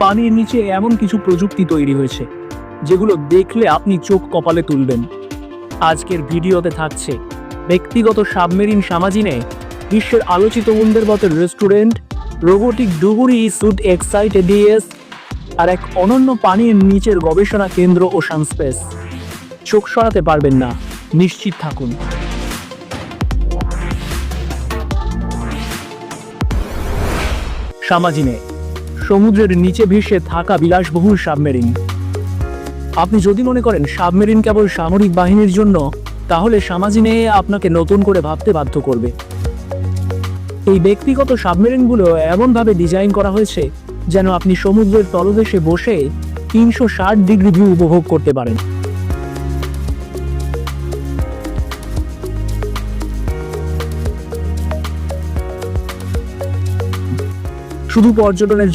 পানির নিচে এমন কিছু প্রযুক্তি তৈরি হয়েছে, যেগুলো দেখলে আপনি চোখ কপালে তুলবেন। আজকের ভিডিওতে থাকছে ব্যক্তিগত সাবমেরিন সামাজিনে বিশ্বের আলোচিত উন্দেরবতের রেস্টুরেন্ট, রোবোটিক ডুবুরি সুট এক্সাইট ডিএস আর এক অনন্য পানির নিচের গবেষণা কেন্দ্র ও সানস্পেস চোখ সরাতে পারবেন না, নিশ্চিত থাকুন। সামাজিনে সমুদ্রের নিচে ভেসে থাকা বিলাসবহুল সাবমেরিন। আপনি যদি মনে করেন সাবমেরিন কেবল সামরিক বাহিনীর জন্য, তাহলে সামাজিনে আপনাকে নতুন করে ভাবতে বাধ্য করবে। এই ব্যক্তিগত সাবমেরিনগুলো এমনভাবে ডিজাইন করা হয়েছে যেন আপনি সমুদ্রের তলদেশে বসে তিনশো ষাট ডিগ্রি ভিউ উপভোগ করতে পারেন। শুধু পর্যটনের জন্য